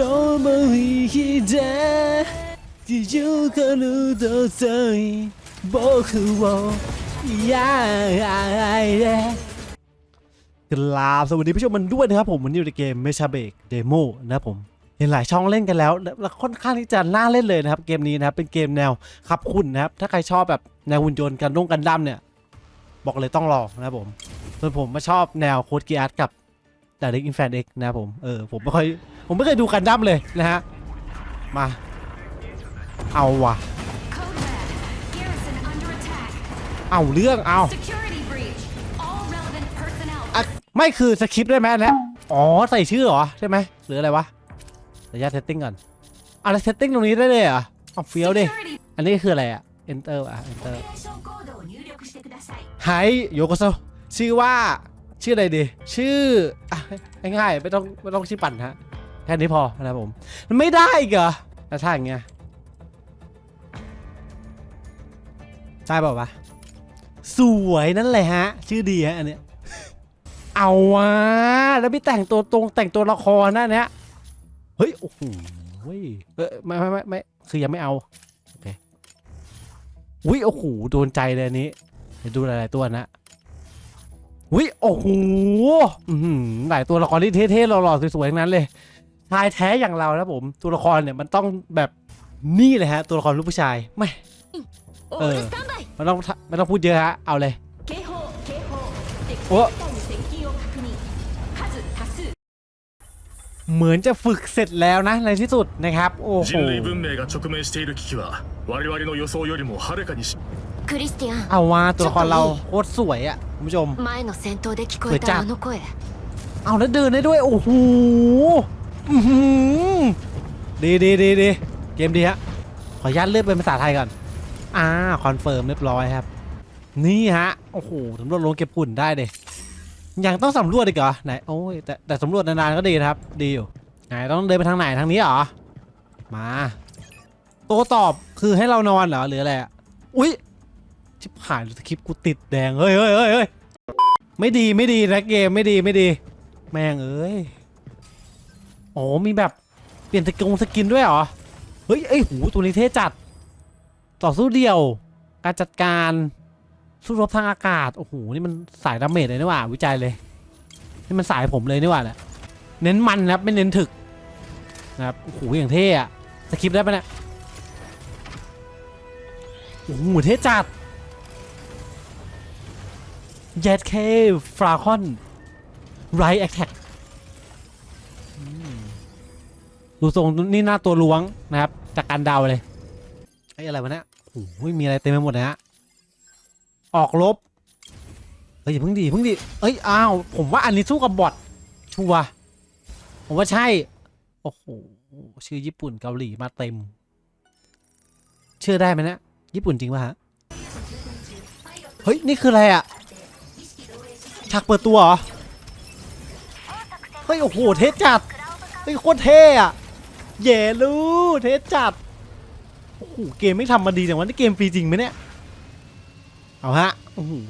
どうもいい日だ地上からどうぞ僕をอยากได้กราบสวัสดีผู้ชมมันด้วยนะครับผมวันนี้อยู่ในเกมเมชาเบกเดโมนะครับผมเห็นหลายช่องเล่นกันแล้ว และค่อนข้างที่จะน่าเล่นเลยนะครับ เกมนี้นะครับเป็นเกมแนวขับคุณนะครับ ถ้าใครชอบแบบแนวหุ่นยนต์กันด้งกันดั้มเนี่ย บอกเลยต้องลองนะครับผมส่วนผมมาชอบแนวโคดเกียร์กับแต่เด็กอินแฟนเอ็กนะครับผมเออผมไม่ค่อย ผมไม่เคยดูกันดั้มเลยนะฮะ มา เอาว่ะ เอาเรื่องเอาไม่คือสคริปต์ได้ไหมแล้วอ๋อ ใส่ชื่อเหรอ ใช่ไหมหรืออะไรวะระยะเซตติ้งก่อนอะแล้เซตติ้งตรงนี้ได้เลยเหรอเอาเฟี้ยวดิ อันนี้คืออะไรอะ enter อะ enter ไฮโยโกโซชื่อว่าชื่ออะไรดี ชื่อ ง่ายๆไม่ต้องไม่ต้องชื่อปั่นฮะ ค่นี้พอนะครับผมมันไม่ได้อีกเหรอแล้วถ้าอย่างเงี้ยใช่เปล่าวะสวยนั่นแหละฮะ ชื่อดีฮะอันเนี้ยเอาวะแล้วไม่แต่งตัวตรงแต่งตัวละครนั่นเนี้ยเฮ้ยโอ้โหเฮ้ยเออไม่ไม่ไม่ไม่คือยังไม่เอาโอเคอุ้ยโอ้โหโดนใจเลยอันนี้เดี๋ยวดูหลายๆตัวนะวิโอ้โหอื้อหือหลายตัวละครที่เท่ๆหล่อๆสวยๆทั้งนั้นเลย ชายแท้อย่างเราครับผม ตัวละครเนี่ยมันต้องแบบนี่เลยฮะ ตัวละครลูกผู้ชายไม่เออมันต้องมันต้องพูดเยอะฮะเอาเลยโอ้เหมือนจะฝึกเสร็จแล้วนะในที่สุดนะครับโอ้โหเอาว่าตัวละครเราโคตรสวยอะคุณผู้ชมสวยจัดเอาแล้วเดินได้ด้วยโอ้โห อื้อหือดีดีดีดีเกมดีฮะ ขออนุญาตเลือกเป็นภาษาไทยก่อน อ่า คอนเฟิร์มเรียบร้อยครับ นี่ฮะ โอ้โหสำรวจโรงเก็บฝุ่นได้เดยยังต้องสำรวจอีกเหรอ ไหน โอ้ย แต่แต่สำรวจนานๆก็ดีนะครับ ดีอยู่ ไหนต้องเดินไปทางไหนทางนี้เหรอ มา ตัวตอบคือให้เรานอนเหรอหรืออะไรอะอุ๊ย ชิบหายสคริปต์กูติดแดง เฮ้ยเฮ้ยเฮ้ยเฮ้ยไม่ดีไม่ดีนะเกมไม่ดีไม่ดี แม่งเอ้ย โอ้มีแบบเปลี่ยนสกิลสกินด้วยเหรอ เฮ้ยไอ้หูตัวนี้เท่จัด ต่อสู้เดียว การจัดการสู้รบทางอากาศ โอ้โห นี่มันสายดาเมจเลยนี่หว่า วิจัยเลย นี่มันสายผมเลยนี่หว่าเนี่ยเน้นมันนะครับ ไม่เน้นถึกนะครับ โอ้โห อย่างเท่อะสคริปได้ปะเนี่ย โอ้โห เท่จัดเย็ดเคฟราคอนไรแอคแท็ก ดูทรงนี่หน้าตัวล้วงนะครับ จากการเดาเลยไอ้อะไรวะเนี่ยโอ้โหมีอะไรเต็มไปหมดเลยฮะออกลบเฮ้ยเพิ่งดีเพิ่งดีเอ้ยอ้าวผมว่าอันนี้สู้กับบอทชัวผมว่าใช่โอ้โหชื่อญี่ปุ่นเกาหลีมาเต็ม เชื่อได้ไหมเนะญี่ปุ่นจริงป่ะฮะเฮ้ยนี่คืออะไรอะฉากเปิดตัวเหรอเฮ้ยโอ้โหเทจัดเฮ้ยโคตรเท่อะ เย่ลูเทสจัด โอ้โห เกมไม่ทำมาดีแต่ว่านี่เกมฟรีจริงไหมเนี่ย เอาฮะ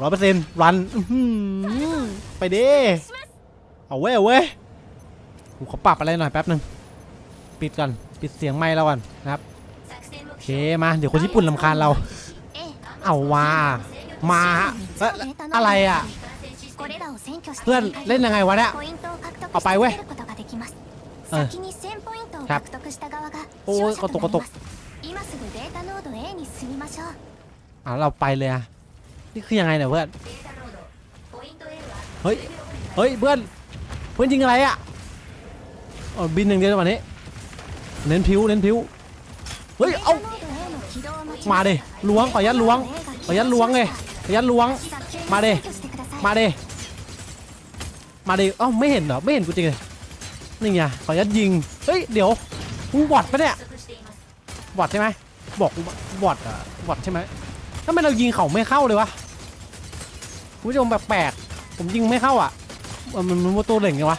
ร้อยเปอร์เซ็นต์รันไปเด้เอาเว้ยเว้ยหูเขาปรับอะไรหน่อยแป๊บหนึ่งปิดก่อน ปิดเสียงไม้ล้วก่อนนะครับโอเคมา เดี๋ยวคนญี่ปุ่นลำคาญเรา เอาว่ามาอะไรอะ เพื่อนเล่นยังไงวะเนี่ย เอาไปเว้ย を獲得した側が勝者となります今すぐデータเราไปเลยอะนี่คือยังไงเนี่ยเพื่อนเฮ้ยเฮ้ยเพื่อนเพื่อนยิงอะไรอะอบินหนึ่งเดียวจังนี้เน้นผิวเน้นผิวเฮ้ยเอามาเดิล้วงขอยัดล้วงขอยัดล้วงเลยขอยัดล้วงมาเดิมาเดิมาเดิเอ้าไม่เห็นเหรอไม่เห็นกูจริงเลย นี่ไงขอยัดยิง เฮ้ย เดี๋ยวมึบอดปะเนี่ยบอดใช่ไหมบอกบอดอะบอดใช่ไหมทำไมเรายิงเขาไม่เข้าเลยวะผู้ชมแบบแปลกผมยิงไม่เข้าอะ มันมันมัวตัวเหล่งไงวะ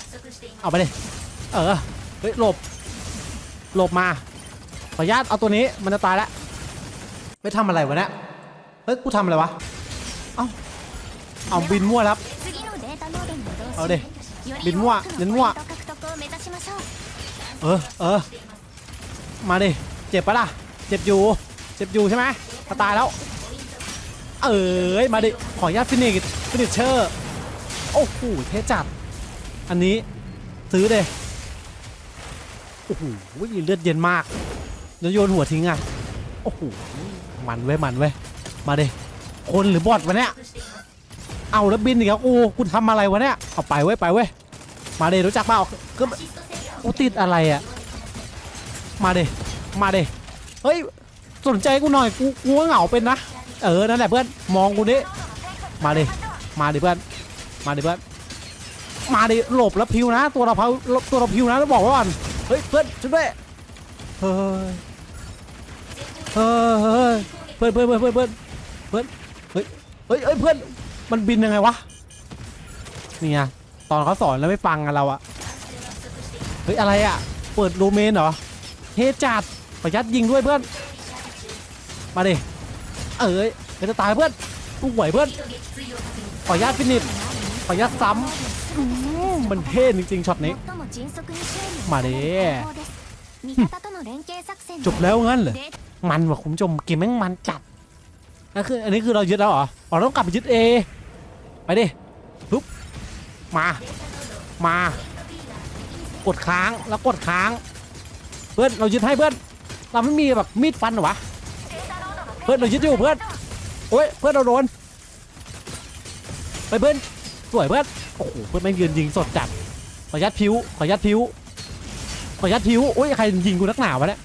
เอาไปเลย เออ เฮ้ยหลบ หลบมา ขออนุญาตเอาตัวนี้มันจะตายแล้ว ไม่ทำอะไรวะเนี่ย เฮ้ย กูทำอะไรวะ เอ้า เอาบินมั่วครับ เอาเดบินมั่วเน้นมั่ว เออเออมาดิเจ็บปะล่ะเจ็บอยู่เจ็บอยู่ใช่ไหมจะตายแล้ว เอ้ยมาดิขออนุญาตฟินิชฟินิชเชอร์โอ้โหเทจัด อันนี้ซื้อเลยโอ้โหเลือดเย็นมากแล้วโยนหัวทิ้งอะโอ้โหมันเว้ยมันเว้ยมาดิคนหรือบอทวะเนี่ยเอาแล้วบินอีกแล้วกูกูทำอะไรวะเนี่ยเอาไปเว้ยไปเว้ยมาดิรู้จักเปล่าก็ กูติดอะไรอะ มาเดมาเดเฮ้ย สนใจกูหน่อย กูกูก็เหงาเป็นนะ เออ นั่นแหละเพื่อน มองกูดิ มาเดมาดิเพื่อน มาดิเพื่อน มาดิหลบแล้วพิวนะ ตัวเราพิวตัวเราพิวนะต้องบอกไว้ก่อน เฮ้ยเพื่อนช่วยด้วยเฮ้ยเฮ้ยเพื่อนเพื่อนเพื่อนเพื่อนเพื่อนเพื่อนเฮ้ยเฮ้ยเฮ้ยเพื่อน มันบินยังไงวะ นี่ไงตอนเขาสอนแล้วไม่ฟังกันเราอะ เฮ้ยอะไรอะ เปิดโดเมนเหรอเทจัดประยัดยิงด้วยเพื่อน มาดิเอ้ยจะตายเพื่อนกูไหวเพื่อนปออนุญฟินิชปออนุญซ้ำมันเท่จริงๆช็อตนี้ มาดิจบแล้วงั้นเหรอมันว่ะคุณผู้ชมเกมแม่งมันจัดนั่นคืออันนี้คือเรายึดแล้วเหรออ๋อต้องกลับไปยึดเอไปดิปุ๊บมา มา กดค้างแล้วกดค้าง เพื่อนเรายึดให้เพื่อน เราไม่มีแบบมีดฟันหรอวะเพื่อนเรายึดอยู่เพื่อนโอ้ยเพื่อนเราโดนไปเพื่อนสวยเพื่อนโอ้โหเพื่อนแม่ยืนยิงสดจัดขอยัดผิวขอยัดผิวขอยัดผิวโอ้ยใครยิงกูนักหนาวะเนี่ย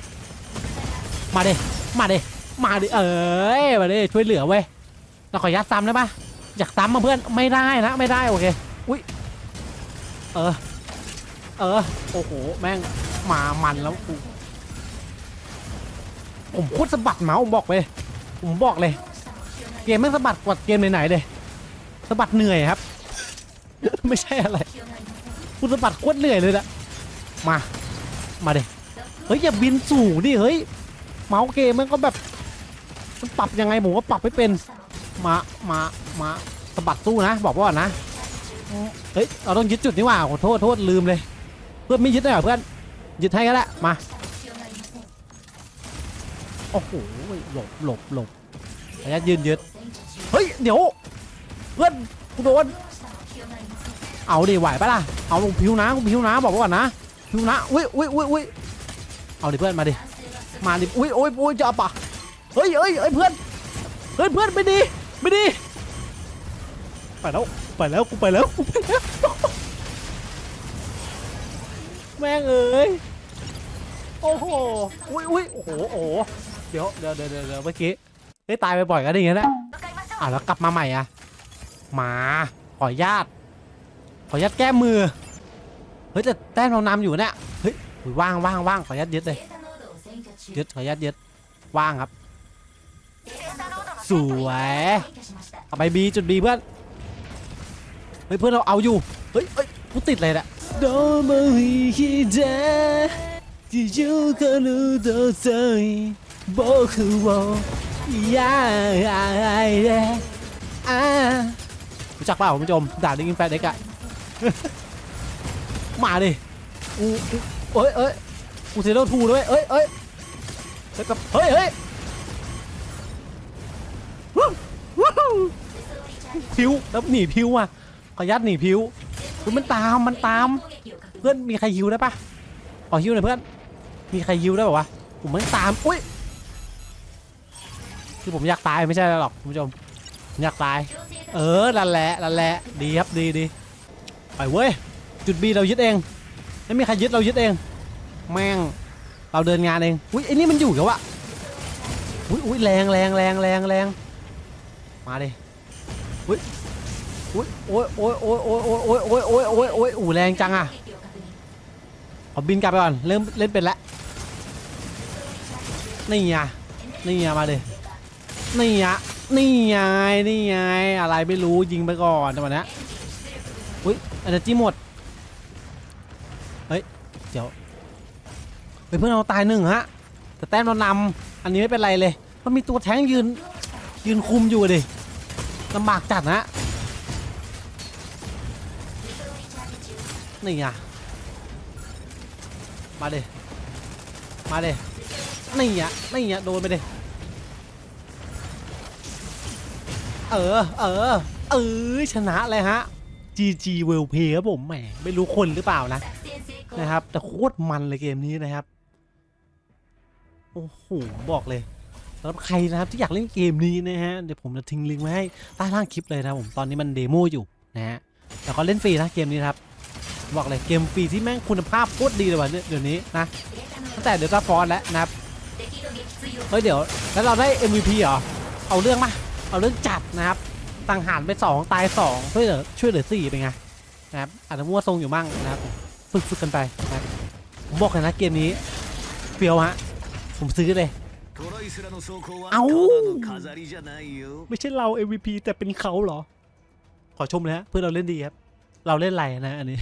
มาเดมาเดมาดิเอ้ยมาดิช่วยเหลือเว้ยเราขอยัดซ้ำได้ปะอยากซ้ำมาเพื่อนไม่ได้นะไม่ได้โอเคอุ้ยเออ เออ โอ้โห แม่งมามันแล้วกูผมโคตรสะบัดเมาส์ผมบอกเลย ผมบอกเลย เกมแม่งสะบัดกว่าเกมไหนๆเลยสะบัดเหนื่อยครับ ไม่ใช่อะไรกูสะบัดโคตรเหนื่อยเลยนะมา มาเดิเฮ้ยอย่าบินสูงดิเฮ้ย เมาส์เกมมันก็แบบมันปรับยังไงผมก็ปรับไม่เป็น มา มามาสะบัดสู้นะ บอกไว้ก่อนนะ เฮ้ย เราต้องยึดจุดนี้ว่าขอโทษโทษลืมเลย เพื่อนไม่ยึดได้เหรอเพื่อนยึดให้ก็ได้วมาโอ้โหหลบหลบหลบระยะยืนยึดเฮ้ยเดี๋ยวเพื่อนกูโดนเอาดิไหวปะล่ะเอาลงผิวนะผิวนะบอกไว้ก่อนนะผิวนะอุ้ยอุ้ยอุ้ยอุ้ยเอาดิเพื่อนมาดิมาดิอุ้ยอุ้ยอุ้ยจะอาปะเฮ้ยเฮ้ยเฮ้ยเพื่อนเฮ้ยเพื่อนไม่ดีไม่ดีไปแล้วไปแล้วกูไปแล้วกูไปแล้ว แม่งเอ้ย โอ้โห อุ้ยอุ้ยโอ้โห โอ้โห เดี๋ยวเดี๋ยวเดี๋ยวเดี๋ยวเดี๋ยวเมื่อกี้ได้ยตายไปบ่อยกันได้ยังไงนะอะแล้วกลับมาใหม่อะ มา ขออนุญาต ขออนุญาตแก้มือ เฮ้ยแต่แต้มเรานำอยู่เนี่ย เฮ้ยอุ๊ยว่างว่างว่างขออนุญาตยึดเลยยึดขออนุญาตยึด ว่างครับ สวยเอาไปบีจุดบีเพื่อน เฮ้ยเพื่อนเราเอาอยู่ เฮ้ยเฮ้ยกูติดเลยแหละ โดมาฮิฮิเดที่อยู่กันรู้ตัวใจบอกว่าอยากได้อ่ารู้จักเปล่าคุณผู้ชมด่าดิงแฟนเด็กอะมาดิกูเอ้ยเอ้ยกูเซโรทูด้วยเอ้ยเอ้ยเฮ้ยเฮ้ยเฮ้ยวู้วู้พิวแล้วหนีพิวอะขยัดหนีพิว อุ๊ยมันตามมันตาม เพื่อนมีใครฮิวได้ปะขอฮิวหน่อยเพื่อน มีใครฮิวได้ป่าวะผมมันตามอุ้ยคือผมอยากตายไม่ใช่หรอกคุณผู้ชมผมอยากตาย เออนั่นแหละนั่นแหละดีครับดีดีไปเว้ยจุดบีเรายึดเองไม่มีใครยึดเรายึดเอง แม่งเราเดินงานเองอุ้ยไอ้นี่มันอยู่กับวะอุ้ยอุ้ยแรงแรงแรงแรงแรงมาดิอุ้ย อุ้ยโอ้ยโอ้ยโอ้ยโอ้ยโอ้ยโอ้ยโอ้ยโอ้ยโอ้ยโอ้ยอู้แรงจังอะขอบินกลับไปก่อนเริ่มเล่นเป็นแล้วนี่ไงนี่ไงมาดินี่ไงนี่ไงนี่ไงอะไรไม่รู้ยิงไปก่อนจังหวะเนี้ยอุ้ยอันนี้จี้หมดเฮ้ยเดี๋ยวเฮ้ยเพื่อนเราตายหนึ่งฮะแต่แต้มเรานำอันนี้ไม่เป็นไรเลยมันมีตัวแท้งยืนยืนคุมอยู่ดิลำบากจัดนะ นี่ไงมาเดมาเดนี่ไงนี่ไงโดนไปเดเออ เออ เออชนะเลยฮะ GG w e l l p l a y ครับผมแหมไม่รู้คนหรือเปล่านะนะครับ แต่โคตรมันเลยเกมนี้นะครับ โอ้โห บอกเลยสำหรับใครนะครับที่อยากเล่นเกมนี้นะฮะ เดี๋ยวผมจะทิ้งลิงก์ไว้ให้ใต้ล่างคลิปเลยนะผมตอนนี้มันเดโมอยู่นะฮะแต่ก็เล่นฟรีนะเกมนี้ครับ บอกเลยเกมฟรีที่แม่งคุณภาพโคตรดีเลยว่ะเนี่เดี๋ยวนี้นะตั้งแต่เดลต้าฟอนแล้วนะครับเฮ้ยเดี๋ยวแล้วเราได้ MVP เหรอเอาเรื่องมาเอาเรื่องจัดนะครับต่างหารไป 2 ตาย2ช่วยเหลือช่วยเหลือ4เป็นไงนะครับอาจจะมั่วทรงอยู่มั่งนะครับฝึกฝึกันไปนะผมบอกเลยนะเกมนี้เฟียวฮะผมซื้อเลยเอาไม่ใช่เรา MVP แต่เป็นเขาเหรอ ขอชมเลยฮะเพื่อเราเล่นดีครับ เราเล่นไรนะอันนี้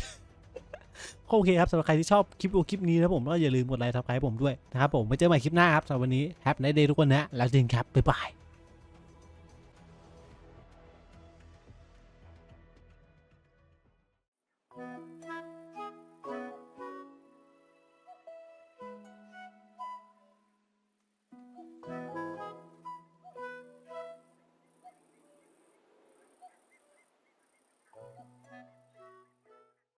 โอเคครับสำหรับใครที่ชอบคลิปโอคลิปนี้นะผมก็อย่าลืมกดไลค์ทับไครผมด้วยนะครับผมไว้เจอกันใหม่คลิปหน้าครับสำหรับวันนี้แฮปปี้ไนท์เดย์ทุกคนนะแล้วเจอกันครับบ๊ายบาย